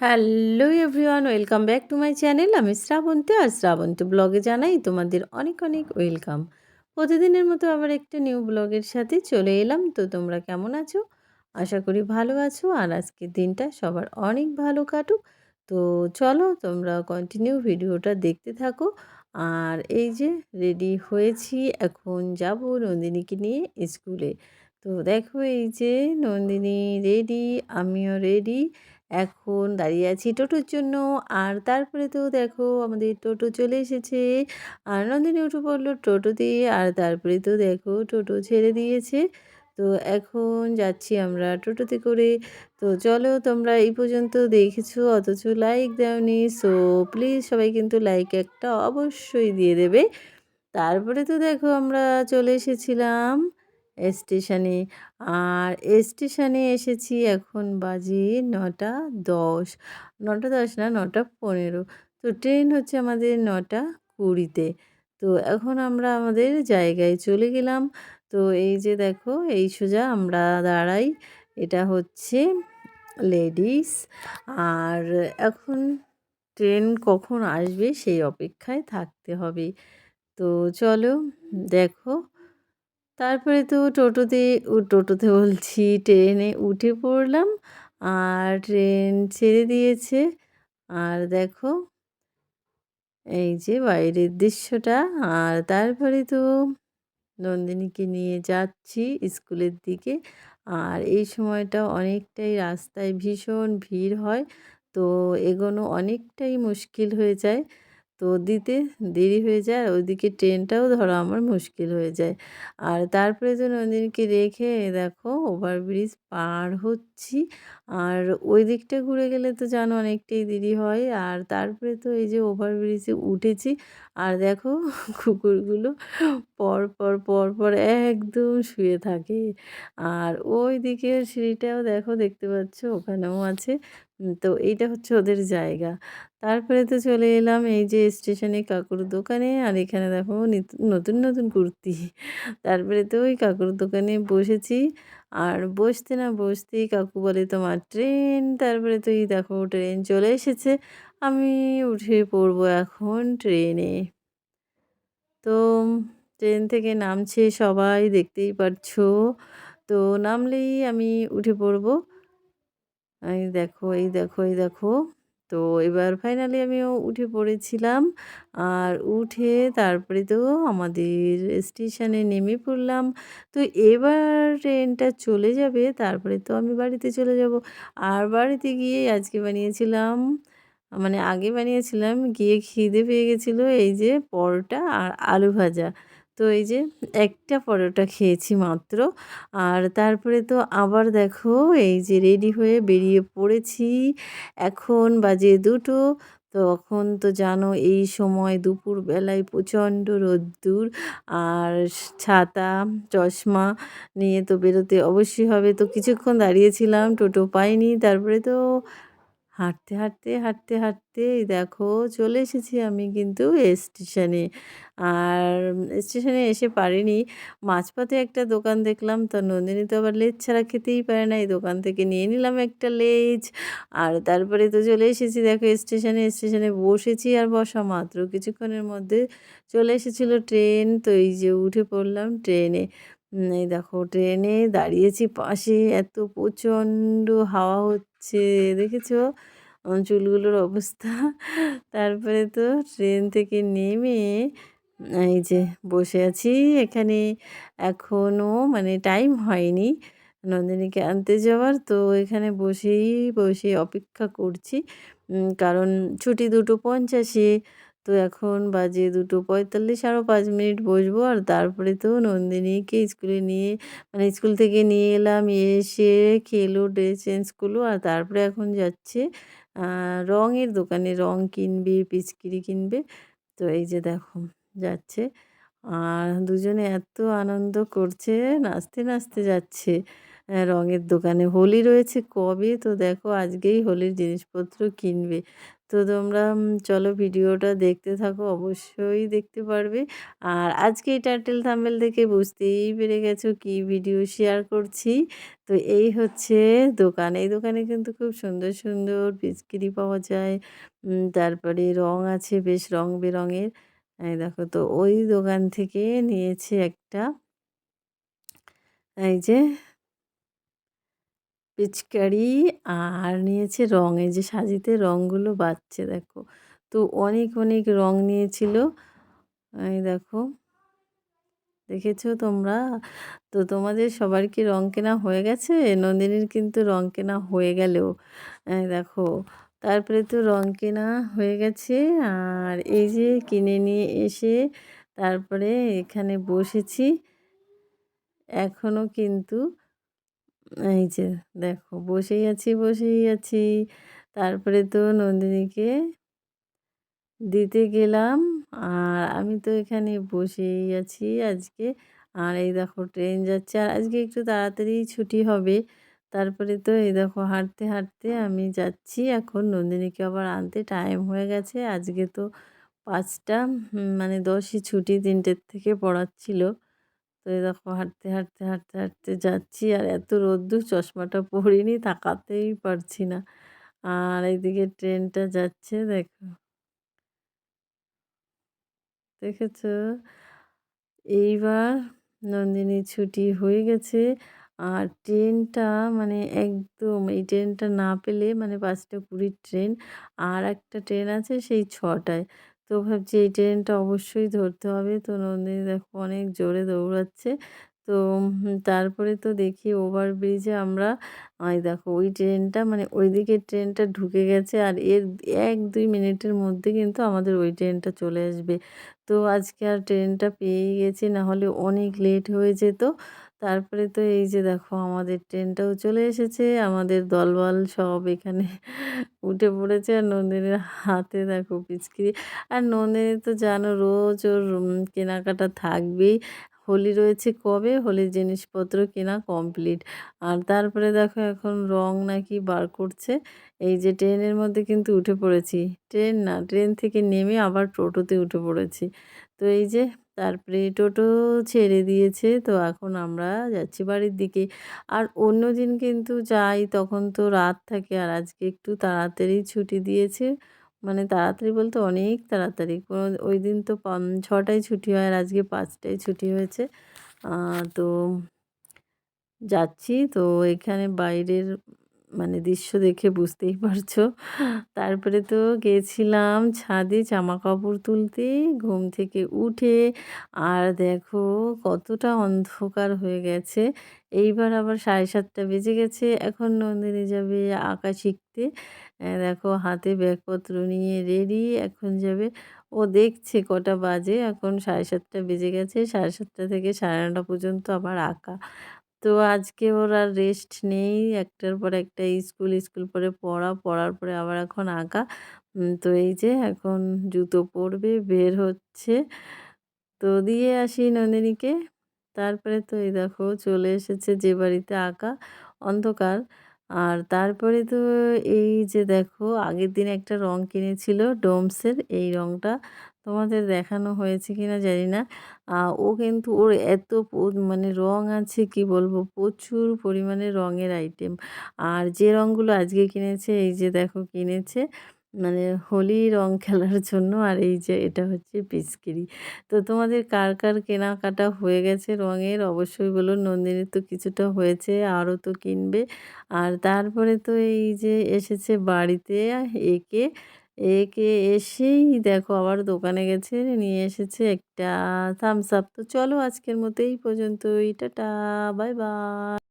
Hello everyone, welcome back to my channel. আমি শ্রাবন্তী আর শ্রাবন্তী ব্লগে জানাই তোমাদের অনেক অনেক ওয়েলকাম। প্রতিদিনের মতো আবার একটা নিউ ব্লগের সাথে চলে এলাম। তো তোমরা কেমন আছো? আশা করি ভালো আছো। আর আজকের দিনটা সবার অনেক ভালো কাটুক। তো চলো তোমরা কন্টিনিউ ভিডিওটা দেখতে থাকো। আর এই যে রেডি হয়েছি, এখন যাব নন্দিনীকে নিয়ে স্কুলে। তো দেখো এই যে নন্দিনী রেডি আমিও রেডি এখন দাঁড়িয়ে আছি টোটোর জন্য। আর তারপরে তো দেখো আমাদের টোটো চলে এসেছে। আর নন্দিনী উঠে পড়ল টোটোতে আর তারপরে তো দেখো টোটো ছেড়ে দিয়েছে। তো এখন যাচ্ছি আমরা টোটোতে করে। তো চলো তোমরা এই পর্যন্ত দেখেছ, অথচ লাইক দেওনি। সো প্লিজ সবাই কিন্তু লাইক একটা অবশ্যই দিয়ে দেবে। তারপরে তো দেখো আমরা চলে এসেছিলাম। স্টেশনে। আর স্টেশনে এসেছি এখন বাজে নটা দশ। নটা দশ না, নটা পনেরো। তো ট্রেন হচ্ছে আমাদের নটা কুড়িতে। তো এখন আমরা আমাদের জায়গায় চলে গেলাম। তো এই যে দেখো, এই সোজা আমরা দাঁড়াই। এটা হচ্ছে লেডিস। আর এখন ট্রেন কখন আসবে সেই অপেক্ষায় থাকতে হবে। তো চলো দেখো। তারপরে তো টোটোতে টোটোতে বলছি ট্রেনে উঠে পড়লাম আর ট্রেন ছেড়ে দিয়েছে। আর দেখো, এই যে বাইরের দৃশ্যটা। আর তারপরে তো নন্দিনীকে নিয়ে যাচ্ছি স্কুলের দিকে। আর এই সময়টা অনেকটাই রাস্তায় ভীষণ ভিড় হয়, তো এগোনো অনেকটাই মুশকিল হয়ে যায়। তো দিতে দেরি হয়ে যায়, আর ওইদিকে ট্রেনটাও ধরা আমার মুশকিল হয়ে যায়। আর তারপরে তো নন্দিনীকে রেখে দেখো ওভারব্রিজ পার হচ্ছি। আর ওই দিকটা ঘুরে গেলে তো জানো অনেকটাই দেরি হয়। আর তারপরে তো এই যে ওভারব্রিজে উঠেছি, আর দেখো কুকুরগুলো পর পর পর পর একদম শুয়ে থাকে। আর ওই দিকের সিঁড়িটাও দেখো, দেখতে পাচ্ছ ওখানেও আছে। তো এইটা হচ্ছে ওদের জায়গা। তারপরে তো চলে এলাম এই যে স্টেশনে কাকুর দোকানে আর এখানে দেখো নতুন নতুন কুর্তি। তারপরে তো ওই কাকুর দোকানে বসেছি আর বসতে না বসতেই কাকু বলে, তোমার ট্রেন। তারপরে তো এই দেখো ট্রেন চলে এসেছে, আমি উঠে পড়ব এখন ট্রেনে। তো ট্রেন থেকে নামছে সবাই, দেখতেই পারছ। তো নামলেই আমি উঠে পড়ব। এই দেখো এই দেখো এই দেখো। তো এবার ফাইনালি আমিও উঠে পড়েছিলাম আর উঠে তারপরে তো আমাদের স্টেশনে নেমে পড়লাম। তো এবার ট্রেনটা চলে যাবে, তারপরে তো আমি বাড়িতে চলে যাব। আর বাড়িতে গিয়ে আজকে বানিয়েছিলাম মানে আগে বানিয়েছিলাম, গিয়ে খিদে পেয়ে গেছিল এই যে পরোটা আর আলু ভাজা। তো এই যে একটা পরোটা খেয়েছি মাত্র। আর তারপরে তো আবার দেখো এই যে রেডি হয়ে বেরিয়ে পড়েছি। এখন বাজে দুটো। তখন তো জানো এই সময় দুপুরবেলায় প্রচণ্ড রোদ্দুর আর ছাতা, চশমা নিয়ে তো বেরোতে অবশ্যই হবে। তো কিছুক্ষণ দাঁড়িয়েছিলাম, টোটো পাইনি। তারপরে তো হাঁটতে হাঁটতে হাঁটতে হাঁটতে দেখো চলে এসেছি আমি কিন্তু স্টেশনে। আর স্টেশনে এসে পারিনি। মাঝপথে একটা দোকান দেখলাম তো নন্দিনী তো আবার লেজ ছাড়া খেতেই পারে না। এই দোকান থেকে নিয়ে নিলাম একটা লেজ। আর তারপরে তো চলে এসেছি দেখো স্টেশনে স্টেশনে বসেছি আর বসা মাত্র। কিছুক্ষণের মধ্যে চলে এসেছিল ট্রেন। তো এই যে উঠে পড়লাম ট্রেনে। এই দেখো ট্রেনে দাঁড়িয়েছি পাশে। এত প্রচণ্ড হাওয়া হচ্ছে। দেখেছ? আমার চুলগুলোর অবস্থা। তারপরে তো ট্রেন থেকে নেমে এই যে বসে আছি এখানে। এখনও মানে টাইম হয়নি নন্দিনীকে আনতে যাওয়ার, তো এখানে বসেই বসে অপেক্ষা করছি। কারণ ছুটি দুটো পঞ্চাশে তো এখন বাজে দুটো পঁয়তাল্লিশ আরও পাঁচ মিনিট বসবো আর তারপরে তো নন্দিনীকে স্কুলে নিয়ে মানে স্কুল থেকে নিয়ে এলাম, এসে খেলো, ড্রেস চেঞ্জ করল আর তারপরে এখন যাচ্ছে রঙের দোকানে রং কিনবে, পিচকিরি কিনবে তো এই যে দেখো যাচ্ছে, আর দুজনে এত আনন্দ করছে, নাচতে নাচতে যাচ্ছে রঙের দোকানে। হোলি রয়েছে কবে তো দেখো আজকেই হোলির জিনিসপত্র কিনবে। তো তোমরা চলো ভিডিওটা দেখতে থাকো অবশ্যই দেখতে পারবে। আর আজকে এই টাইটেল থাম্বনেল দেখে বুঝতেই পেরে গেছো কি ভিডিও শেয়ার করছি। তো এই হচ্ছে দোকান। এই দোকানে কিন্তু খুব সুন্দর, সুন্দর পিচকারি পাওয়া যায়। তারপরে রং আছে বেশ রং বেরঙের। দেখো তো ওই দোকান থেকে নিয়েছি একটা এই যে পিচকারি আর নিয়েছে রং। এই যে সাজিতে রঙগুলো বাজছে দেখো। তো অনেক, অনেক রং নিয়েছিল। এই দেখো। দেখেছ তোমরা? তো তোমাদের সবার কি রং কেনা হয়ে গেছে? নন্দিনীর কিন্তু রং কেনা হয়ে গেলেও দেখো। তারপরে তো রং কেনা হয়ে গেছে আর এই যে কিনে নিয়ে এসে তারপরে এখানে বসেছি। এখনও কিন্তু এই যে দেখো বসেই আছি, বসেই আছি। তারপরে তো নন্দিনীকে দিতে গেলাম আর আমি তো এখানে বসেই আছি আজকে। আর এই দেখো ট্রেন যাচ্ছে আর আজকে একটু তাড়াতাড়ি ছুটি হবে। তারপরে তো এই দেখো হাঁটতে, হাঁটতে আমি যাচ্ছি এখন নন্দিনীকে আবার আনতে টাইম হয়ে গেছে। আজকে তো পাঁচটা মানে ১০ই ছুটি তিনটের থেকে পড়াচ্ছিল। তো এই দেখো হাঁটতে, হাঁটতে, হাঁটতে, হাঁটতে যাচ্ছি আর এত রোদ্দুর চশমাটা পরিনি তাকাতেই পারছি না। আর এইদিকে ট্রেনটা যাচ্ছে দেখো। দেখেছ? এইবার নন্দিনী ছুটি হয়ে গেছে আর ট্রেনটা মানে একদম এই ট্রেনটা না পেলে মানে ৫টা ২০ ট্রেন আর একটা ট্রেন আছে সেই ৬টায়। তো ভাবছি এই ট্রেনটা অবশ্যই ধরতে হবে। তো নন্দিনী দেখো অনেক জোরে দৌড়াচ্ছে। তো তারপরে তো দেখি ওভারব্রিজে আমরা এই দেখো ওই ট্রেনটা মানে ওই ওইদিকে ট্রেনটা ঢুকে গেছে আর এর ১-২ মিনিটের মধ্যে কিন্তু আমাদের ওই ট্রেনটা চলে আসবে। তো আজকে আর ট্রেনটা পেয়ে গেছি, নাহলে অনেক লেট হয়ে যেত। তারপরে তো এই যে দেখো আমাদের ট্রেনটাও চলে এসেছে। আমাদের দলবল সব এখানে উঠে পড়েছে আর নন্দিনীর হাতে দেখো পিচকিরি আর নন্দিনী তো জানো রোজ ওর কেনাকাটা থাকবেই। হোলি রয়েছে কবে? হোলির জিনিসপত্র কেনা কমপ্লিট। আর তারপরে দেখো এখন রং নাকি বার করছে। এই যে ট্রেনের মধ্যে কিন্তু উঠে পড়েছি। ট্রেন না, ট্রেন থেকে নেমে আবার টোটোতে উঠে পড়েছি। তো এই যে তারপরে টোটো ছেড়ে দিয়েছে। তো এখন আমরা যাচ্ছি বাড়ির দিকে। আর অন্য দিন কিন্তু যাই, তখন তো রাত থাকে আর আজকে একটু তাড়াতাড়ি ছুটি দিয়েছে। মানে তাড়াতাড়ি বলতে অনেক তাড়াতাড়ি। কোনো ওই দিন তো ৬টায় ছুটি হয় আর আজকে পাঁচটায় ছুটি হয়েছে। তো যাচ্ছি তো এখানে বাইরের মানে দৃশ্য দেখে বুঝতেই পারছ। তারপরে তো গেছিলাম ছাদে জামা কাপড় তুলতে, ঘুম থেকে উঠে, আর দেখো কতটা অন্ধকার হয়ে গেছে। এইবার আবার ৭:৩০ বেজে গেছে। এখন নন্দিনী যাবে আঁকা শিখতে। দেখো হাতে ব্যাগপত্র নিয়ে রেডি, এখন যাবে। ও দেখছে কটা বাজে, এখন ৭:৩০ বেজে গেছে। ৭:৩০ থেকে ৯:৩০ পর্যন্ত আবার আঁকা। তো আজকে ওর আর রেস্ট নেই। একটার পর একটা স্কুল, স্কুল পরে পড়া, পড়ার পরে আবার এখন আঁকা। তো এই যে এখন জুতো পরবে, বের হচ্ছে। তো দিয়ে আসি নন্দিনীকে। তারপরে তো এই দেখো চলে এসেছে যে বাড়িতে আঁকা অন্ধকার। আর তারপরে তো এই যে দেখো আগের দিন একটা রং কিনেছিল ডোমসের এই রংটা তোমাদের দেখানো হয়েছে কিনা জানি না। ও কিন্তু ওর এত মানে রং আছে কি বলব প্রচুর পরিমাণে রঙের আইটেম। আর যে রঙগুলো আজকে কিনেছে এই যে দেখো কিনেছে মানে হোলি রং খেলার জন্য আর এই যে এটা হচ্ছে পিচকিরি তো তোমাদের কার, কার কেনাকাটা হয়ে গেছে রঙের অবশ্যই বলুন। নন্দিনীর তো কিছুটা হয়েছে আরও তো কিনবে। আর তারপরে তো এই যে এসেছে বাড়িতে একে একে এসেই দেখো আবার দোকানে গেছে, নিয়ে এসেছে একটা থামস আপ। তো চলো আজকের মতো এই পর্যন্তই। Tata bye bye.